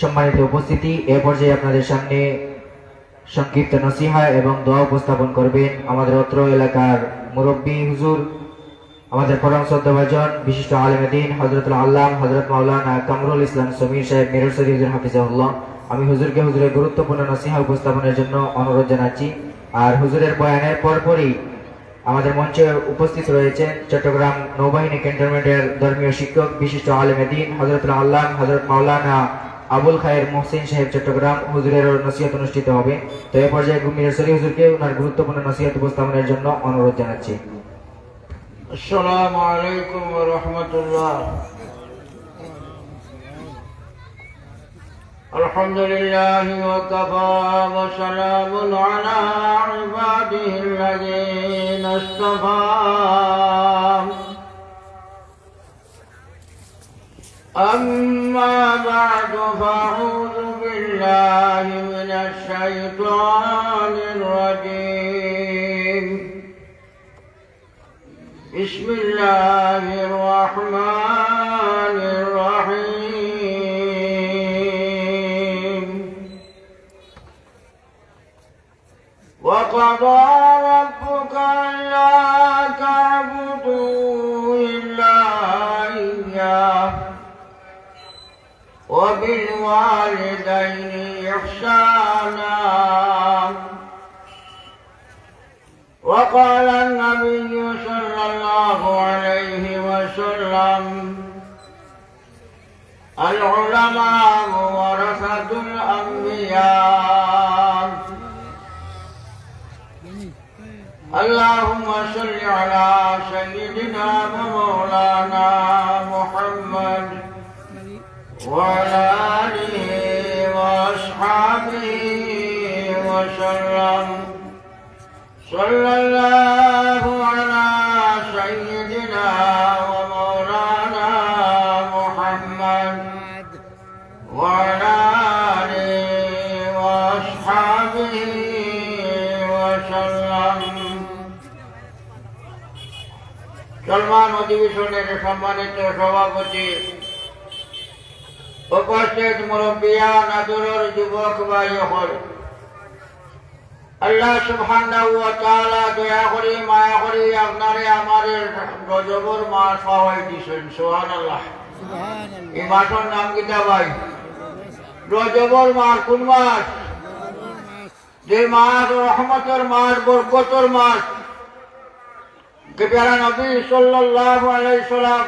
সম্মানিত উপস্থিতি, এ পর্যায়ে আপনাদের সামনে সংক্ষিপ্ত নসিহা এবং দোয়া উপস্থাপন করবেন আমাদের অত্র এলাকার মুরব্বী হুজুর, আমাদের পরম শ্রদ্ধাভাজন বিশিষ্ট আলমদিন হজরতুল আল্লাহ হজরত মাওলানা কামরুল ইসলাম সমীর সাহেব, মেরর সরি হুজুর হাফিজাহুল্লাহ। আমি হুজুরকে হুজুরের গুরুত্বপূর্ণ নসিহা উপস্থাপনের জন্য অনুরোধ জানাচ্ছি। আর হুজুরের বয়ানের পরপরই আমাদের মঞ্চে উপস্থিত রয়েছেন চট্টগ্রাম নৌবাহিনী ক্যান্টনমেন্টের ধর্মীয় শিক্ষক বিশিষ্ট আলমদিন হজরতুল আল্লাহ হজরত মাওলানা আবুল খায়ের মোহসিন সাহেব চট্টগ্রাম হুজুরের নসিহত অনুষ্ঠিত হবে তো এ পর্যায়ে গুমির সরি হুজুরকে ওনার গুরুত্বপূর্ণ নসিহত উপস্থাপনের জন্য অনুরোধ জানাচ্ছি السلام عليكم ورحمة الله الحمد لله وكفى وسلام على عباده الذين اصطفى أما بعد فأعوذ بالله من الشيطان الرجيم. بسم الله الرحمن الرحيم. وقضى ربك ألا تعبدوا وبالوالدين إحسانا. وقال النبي صلى الله عليه وسلم العلماء ورثة الأنبياء. اللهم صل على سيدنا ومولانا محمد. وعلى آله وأصحابه وسلم صلى الله على سيدنا ومولانا محمد وعلى آله وأصحابه وسلم সলমান অধিবেশনের সম্মানিত সভাপতি উপস্থিত মুরব্বিয়া নাদুরের যুবক ভাই হল আল্লাহ সুবহানাহু ওয়া তাআলা দয়া করে মায়া করে আপনারে আমারে রজবর মাস পাওয়াই দিছেন সুবহানাল্লাহ। এই মাসের নাম কিটা ভাই? রজবর মাস কোন মাস? যে মাস রহমতের মাস বরকতের মাস। কে প্যারা নবী সাল্লাল্লাহু আলাইহি সাল্লাম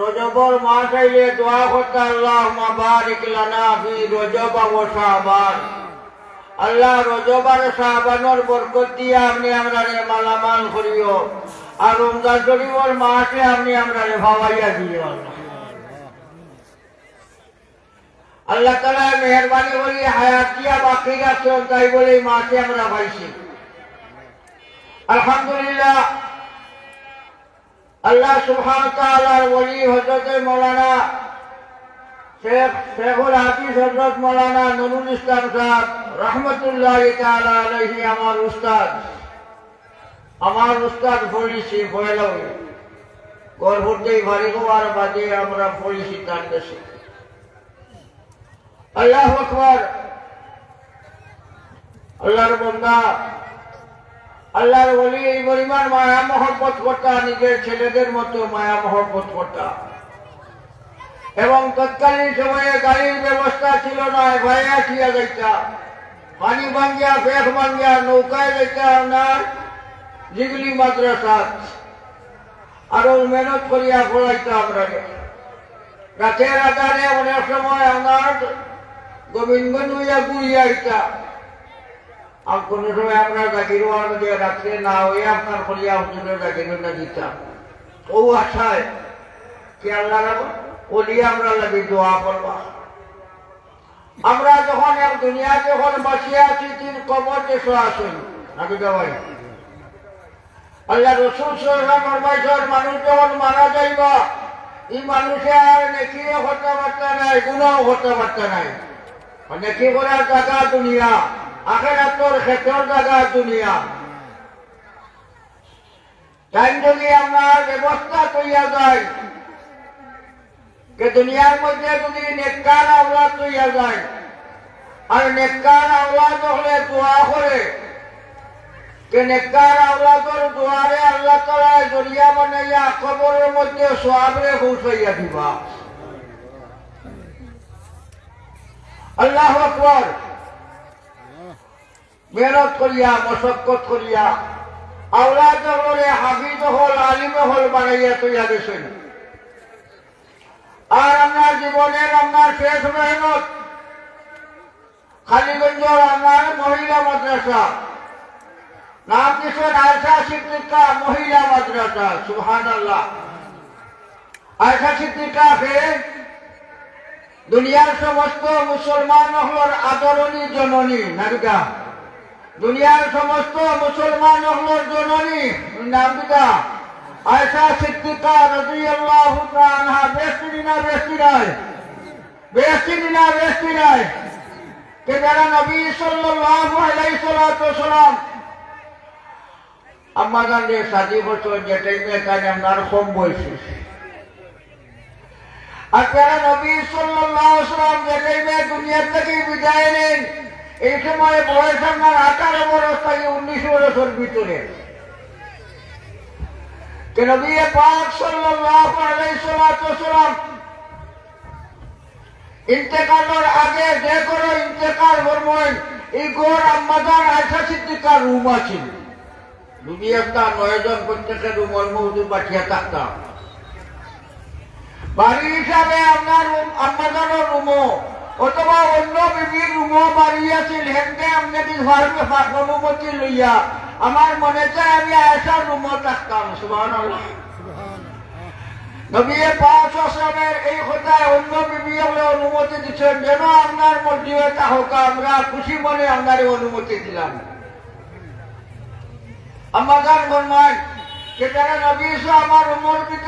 রজবর মাস আইলে দোয়া করতে আল্লাহ বারিক লানা ফি রজব ওয়া শাবান। আল্লাহ রজবার সাহাবানোর বরকত দিয়ে আপনি আমরা মালামাল করিও। আর রমজান শরীফর মাসে আপনি আমরা ভাবাইয়া দিও। আল্লাহ তালা মেহরবানি করি হায়াত দিয়া বাকি রাখছে তাই বলে মাসে আমরা পাইছি আলহামদুলিল্লাহ আল্লাহ সুবহান তাআলার ওলি হযরত মাওলানা শেখ শেখুল হাফিজ হজরত মৌলানা নুরুল ইসলাম সাহেব রহমতুল্লাহ তাআলা আমার উস্তাদ। আমার উস্তাদ পড়িছি পয়লাও গর্ভতেই ভারী হওয়ার বাদে আমরা পড়িছি তার দেশে। আল্লাহ আকবর। আল্লাহর বন্দা আল্লাহর বলি এই পরিমাণ মায়া মহব্বত করতা, নিজের ছেলেদের মতো মায়া মহব্বত করতা। এবং তৎকালীন সময়ে গাড়ির ব্যবস্থা ছিল না ভাইয়া ঠিয়া যাইতা। পানি ভাঙ্গিয়া, ফেক ভাঙ্গিয়া নৌকায় যাইতা আপনার জিগলি মাদ্রাসা আরও মেহনত করিয়া পড়াইতা আমরা রাতের আধারে অনেক সময় আমার গোবিন্দগঞ্জ হইয়া গুড়িয়া আইতা। আর কোন সময় আমরা গাড়ির মধ্যে রাত্রে না হয়ে আপনার করিয়া হুজুরের গাড়ির দিতাম ও আশায় কি আল্লাহ ওলি আমরা লাগে দোয়া করবা। আমরা যখন এক দুনিয়া যখন বসিয়ে আছি, তিন কবর দেশে আসেন, নাকি ভাই? আল্লাহ রসুল ফরমাইছর মানুষ যখন মারা যাইবা, এই মানুষে আর নেকি নাই গুণাও কথাবার্তা নাই নেকি করার জায়গা দুনিয়া। আখেরাতর ক্ষেত্রের জায়গা দুনিয়া। তাই যদি আপনার ব্যবস্থা করিয়া যায় কে দুনিয়ার মধ্যে যদি নেককার আওলাদ তৈয়া যায়, আর নেককার আওলাদ হলে দোয়া করে কে নেককার আওলাদর দোয়ারে আল্লাহ তালা জরিয়া বানাইয়া কবরের মধ্যে সোয়াবরে পৌঁছাইয়া দিবা। আল্লাহ আকবর। মেহনত করিয়া, মশক্কত করিয়া, আওলাদ হলে হাফিজ হল আলিম হল বানাইয়া তৈয়া গেছেন আর আপনার জীবনের আপনার শেষ মেহনত খালিগঞ্জ আপনার মহিলা মাদ্রাসা। নাম দিচ্ছেন আয়সা সিদ্দিকা, মহিলা মাদ্রাসা সুহান আল্লাহ আয়সা সিদ্দিকা ফে দুনিয়ার সমস্ত মুসলমান হলর আদরণী জননী নাবিকা দুনিয়ার সমস্ত মুসলমান হলর জননী নাবিকা আয়সা সিদ্দিকা রাদিয়াল্লাহু তাআলা বেশি না বেশি নয় বেশি না বেশি নয় কে যারা নবী সাল্লাল্লাহু আলাইহি সাল্লাম আমাদের সাজি বছর যে টাইমে এখানে আপনার কম আর যারা নবী সাল্লাল্লাহু আলাইহি সাল্লাম যে টাইমে দুনিয়া থেকে বিদায় নেন এই সময় বয়স আমার আঠারো বরস থাকে উনিশ বরসের ভিতরে ইন্তেকালের আগে যে কোনো ইন্তেকাল এই গোর রুম আছিল। যদি একটা নয়জন প্রত্যেকের রুমল মৌদি পাঠিয়ে থাকতাম। বাড়ি হিসাবে আপনার আম্মাদানের রুমও অথবা অন্য বিবির রুমও বাড়ি আছিল হেনকে আপনাকে ধর্মে অনুমতি লইয়া। আমার মনে চায় আমি আয়সার রুমও থাকতাম। সুবাহ নবী পাঁচ আসলামের এই কথায় অন্য বিবি হলে অনুমতি দিচ্ছেন। যেন আপনার মধ্যে এটা হোক আমরা খুশি মনে আপনার অনুমতি দিলাম। আমাদের বলমান যে তারা নবী আমার ভিতরে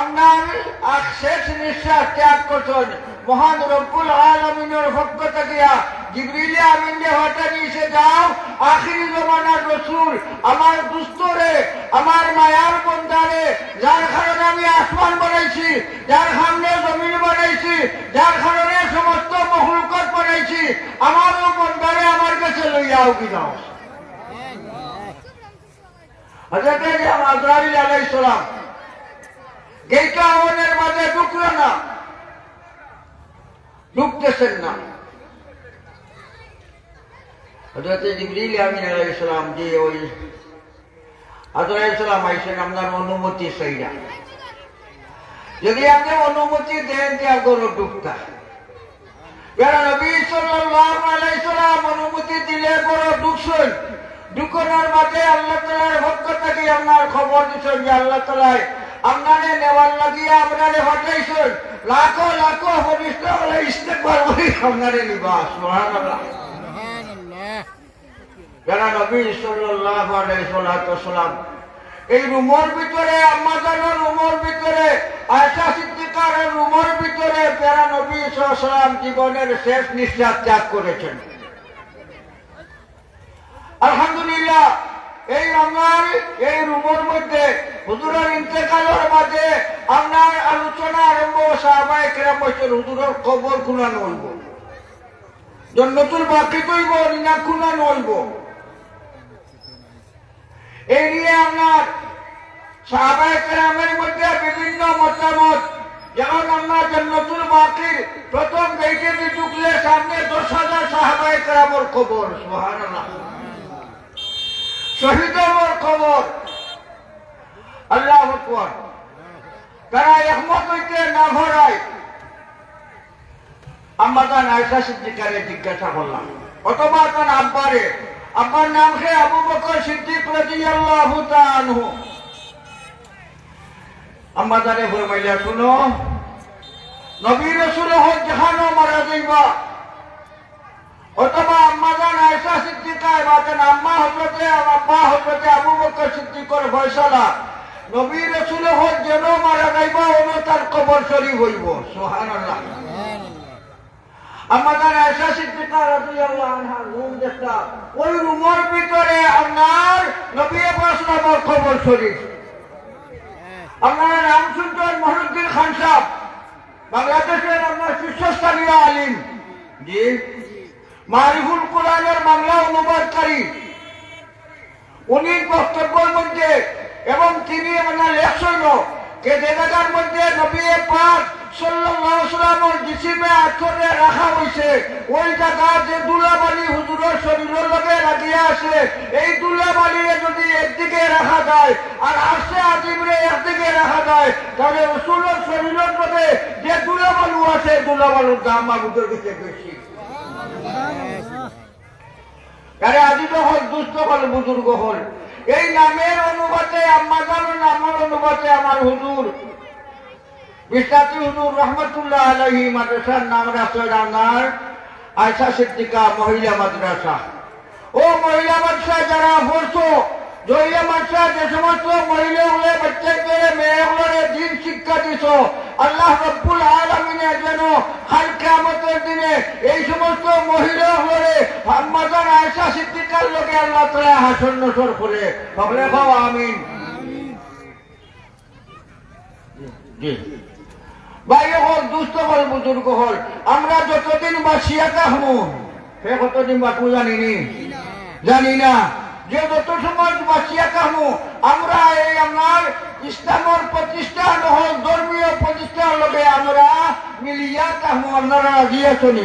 আপনার শেষ নিঃশ্বাস ত্যাগ করছেন। মহান রব্বুল আলমিনের পক্ষ থেকে জিবরিলে আমিনকে হঠাৎ যাও আমার বন্ধারে বানাইছি, যার সামনে বানাইছি, যার সমস্ত মহুলকত বানাইছি, আমারও বন্ধারে আমার কাছে লইয়াও কিনাও হজরত আজরাইল গেইটা আমাদের মাঝে ঢুকলো না। ঢুকতেছেন না। অনুমতি যদি আপনি অনুমতি দেন অনুমতি দিলে গরু ঢুকছেন ঢুকানোর মাঝে আল্লাহ তালার ভক্ত থেকে আপনার খবর দিচ্ছেন যে আল্লাহ তালায় আপনারে নেওয়ার লাগিয়ে আপনারে হটাইছেন। লাখো লাখো বলে ইস্তেকবার বলি আপনারে নিবা সুবহানাল্লাহ। যারা নবী সাল্লাল্লাহু আলাইহি সাল্লাম এই রুমর ভিতরে আম্মাজানের রুমর ভিতরে আয়সা সিদ্দিকারের রুমর ভিতরে প্যারা নবী সাল্লাম জীবনের শেষ নিঃশ্বাস ত্যাগ করেছেন। আলহামদুলিল্লাহ এই আমার এই রুমের মধ্যে হুজুরের ইন্তেকালের মাঝে আপনার আলোচনা আরম্ভ সাহাবাই কেরাম বলছেন, হুজুরের খবর খুনা নইব। জন্নতুল বাকি কইব না খুনা নইব। এই নিয়ে আপনার সাহাবাই কেরামের মধ্যে বিভিন্ন মতামত। যেমন আমরা জন্নতুল বাকির প্রথম গেইটে ঢুকলে সামনে দশ হাজার সাহাবাই কেরামর খবর, সুবহানাল্লাহ। শহীদের খবর। আল্লাহ তারা একমত হইতে না ভরায় আম্মাদান আয়সা সিদ্দিকারে জিজ্ঞাসা করলাম, অথবা তার আব্বারে? আব্বার নাম সে আবু বকর সিদ্দিক রাদিয়াল্লাহু তাআলা আনহু। আম্মাদারে ফরমাইলা শুনো, নবী রসুল হক জাহানো মারা যাইবা। অথবা আম্মা আম্মাদান আয়সা সিদ্দিকা এবাতেন আম্মা হজরতে আব্বা হজরতে আবু বকর সিদ্দিকর ফয়সালা। নবী রসুল হক যেন মারা যাইবা অন তার কবর শরীফ হইব। সুবহানাল্লাহ। আমাদের আয়সা সিদ্দিকা রাদিয়াল্লাহু আনহা রুম দেখতা, ওই রুমের ভিতরে আপনার নবী পাক খবর শরীফ। আপনারা নাম শুনছেন মহিউদ্দিন খান সাহেব। বাংলাদেশের আপনার শীর্ষস্থানীয় আলিম। জি। মারিফুল কোরআনের বাংলা অনুবাদকারী। উনি বক্তব্যের মধ্যে এবং তিনি আপনার লেখছেন যে জায়গার মধ্যে নবী পাক রাখা ওই যে দুলাবালি হুজুরের আছে এই দুলাবালিরে যদি একদিকে রাখা আর একদিকে রাখা তাহলে যে দুলাবালু আছে, দুলাবালুর দাম বাবুদের দিকে বেশি। আরে আজি তো হল দুষ্ট হল, বুজুর্গ হল। এই নামের অনুবাদে আম্মাজান নামের অনুবাদে আমার হুজুর। বিশ্বাসী হুজুর রহমতুল্লাহ আলহী মাদ্রাসার নাম রাখছে রাঙ্গার আয়সা সিদ্দিকা মহিলা মাদ্রাসা। ও মহিলা মাদ্রাসা যারা পড়ছো জহিয়া মাদ্রাসা যে সমস্ত মহিলাগুলো বাচ্চাকে মেয়েগুলোরে দিন শিক্ষা দিছ, আল্লাহ রব্বুল আলমিনে যেন হাল কেমতের দিনে এই সমস্ত মহিলাগুলোরে হাম্মাদান আয়সা সিদ্দিকার লোকে আল্লাহ তালা হাসন নসর করে সকলে খাও আমিন। জি। হল, দুস্থ হল, বুজুর্গ হল। আমরা যতদিন বাসিয়া থাকব সে কতদিন বাঁচবো জানি নি জানি না। যে যত সময় বাঁচিয়া থাকব আমরা এই আমার ইসলামের প্রতিষ্ঠান হল ধর্মীয় প্রতিষ্ঠান লগে আমরা মিলিয়া থাকব আপনারা রাজি আছেন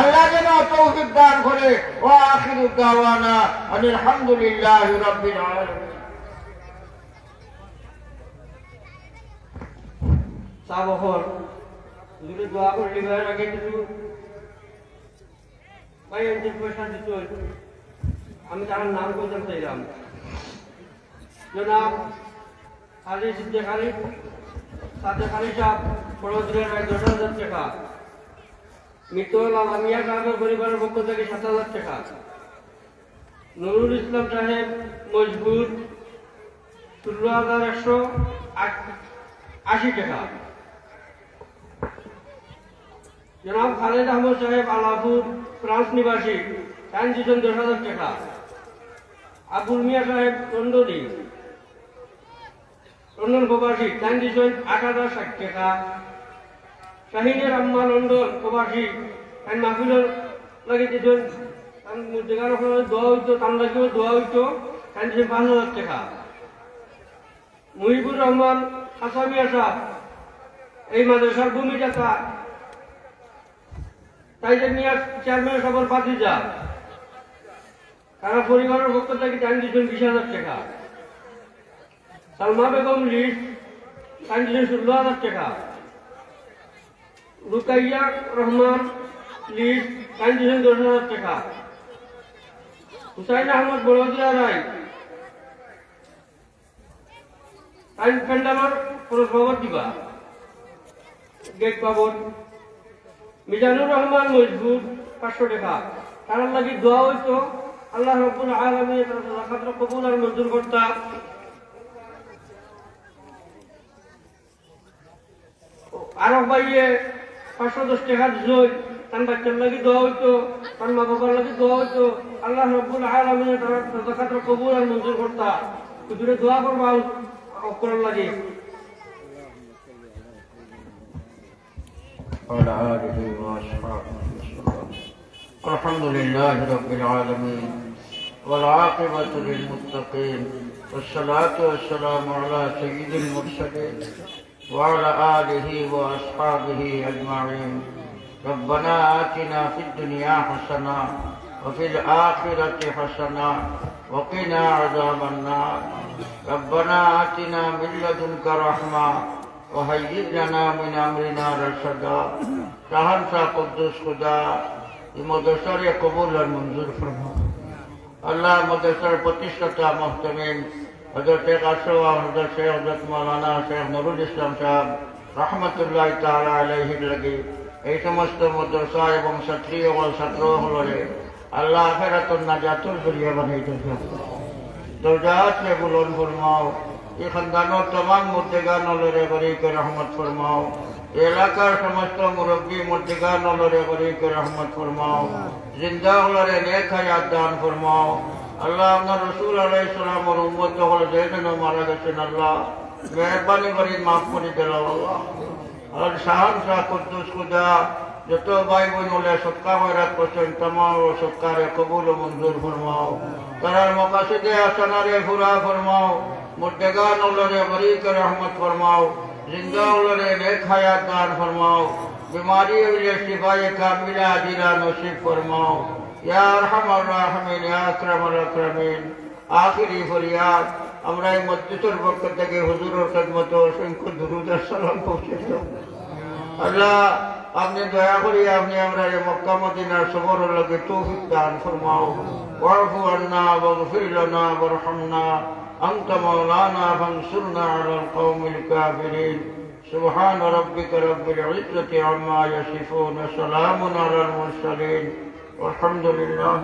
আল্লাহ যেন তৌফিক দান করে। ও আখির দাওয়ানা, আলহামদুলিল্লাহ রাব্বিল দোয়া করলি আগে কিছু পয়সা দিত আমি তার নাম করতে চাইলাম জনাব আলী সিদ্দিক আলী আলী সাহেব পরবর্তীকার ভাই দশ হাজার টাকা মৃত্যুল আমিয়া সাহেবের পরিবারের পক্ষ থেকে সাত হাজার টাকা, নুরুল ইসলাম সাহেব মজবুর ষোলো হাজার একশো আশি টাকা। জনাব খালেদ আহমদ সাহেব, আলাপুর, ফ্রান্স নিবাসী দিচ্ছেন দশ হাজার টাকা। আবুল মিয়া সাহেব চন্দনী লন্ডন প্রবাসী সায়েন্স দিচ্ছেন আট হাজার ষাট টাকা। শাহিনের আম্মা লন্ডন প্রবাসী তাই মাহফিলের লাগে দিচ্ছেন যেখানে দোয়া হইতো তার লাগেও দোয়া হইতো তাই দিচ্ছেন পাঁচ হাজার টাকা। মুহিবুর রহমান আসামিয়া সাহেব, এই মাদ্রাসার ভূমি টাকা তাই যে মিয়া চেয়ারম্যান সবার পাতি যা। তারা পরিবারের পক্ষ থেকে টাইম দিচ্ছেন বিশ হাজার টাকা। সালমা বেগম লিস্ট টাইম দিচ্ছেন ষোলো হাজার টাকা। রুকাইয়া রহমান লিস্ট টাইম দিচ্ছেন দশ হাজার টাকা। হুসাইন আহমদ বড়দিয়া রায়। টাইম প্যান্ডালর পুরো খবর দিবা। গেট পাবন। মিজানুর রহমান মজবুর পাঁচশো টাকা। তার লাগি দোয়া হইতো। আল্লাহ রব্বুল আলমী খাত্র কবুল আর মঞ্জুর করতা আরো ভাইয়ে পাঁচশো দশ টাকা দিছই তার বাচ্চার লাগি দোয়া হইতো তার মা বাবার লাগি দোয়া হইতো আল্লাহ রব্বুল আলমী তার খাত্র কবুল আর মঞ্জুর করতা দুটো দোয়া করবা অকরার লাগে وعلى آله وأصحابه وسلم الحمد لله رب العالمين والعاقبة للمتقين والصلاة والسلام على سيد المرسلين وعلى آله وأصحابه أجمعين. ربنا آتنا في الدنيا حسنة وفي الآخرة حسنة وقنا عذاب النار. ربنا آتنا من لدنك رحمة وهيئ لنا من أمرنا رشدا. تهن سا قدس خدا. এই মদরসারে কবুল আর মঞ্জুর ফরমা আল্লাহ মদরসার প্রতিষ্ঠাতা মহতমিম হজরত শেখ আশরফ হজরত শেখ হজরত মৌলানা শেখ নুরুল ইসলাম সাহেব রহমতুল্লাহ তালা আলহির লাগি এই সমস্ত মদ্রসা এবং ছাত্রী এবং ছাত্র হলরে আল্লাহ আখেরাতুন নাজাতুল জরিয়া বানাইতে দরজাত से बुलंद फरमाओ ये खानदानों तमाम मुर्देगान लरे गरी के रहमत फरमाओ ये এলাকার সমস্ত মুরব্বী মধ্যগার নলরে হরিকে রহমত ফরমাও, জিন্দা হলরে নেক হায়াত দান ফরমাও। আল্লাহ আপনার রসুল আলাই সালাম ওর উম্মত হল যে যেন মারা গেছেন আল্লাহ, মেহরবানি করে, মাফ করে দিলাম আল্লাহ। আর শাহান শাহ কুদ্দুস খুদা, যত ভাই বোন হলে সৎকা ময়রাত করছেন, তমাম ও সৎকারে কবুল ও মঞ্জুর ফরমাও। তারার মকাসিদে আসানারে ফুরা ফরমাও মুর্দেগান নলরে হরিকে রহমত ফরমাও। জিন্দা উল্লরে নেক হায়াত দান ফরমাও बीमारी उले शिफाए कामिला अजीला नसीब फरमाओ या अरहमर राहमीन या अकरमल अकरमीन आखिरी फरियाद আমরা এই মসজিদের পক্ষ থেকে হুজুরের খেদমত অসংখ্য দুরুদ আর সালাম পৌঁছে দাও আল্লাহ আপনি দয়া করি আপনি আমরা এই মক্কা মদিনার সবর লগে তৌফিক দান ফরমাও ওয়ারফু আন্না ওয়াগফির লানা ওয়ারহামনা أنت مولانا فانصرنا على القوم الكافرين. سبحان ربك رب العزة عما يصفون سلام على المرسلين. والحمد لله.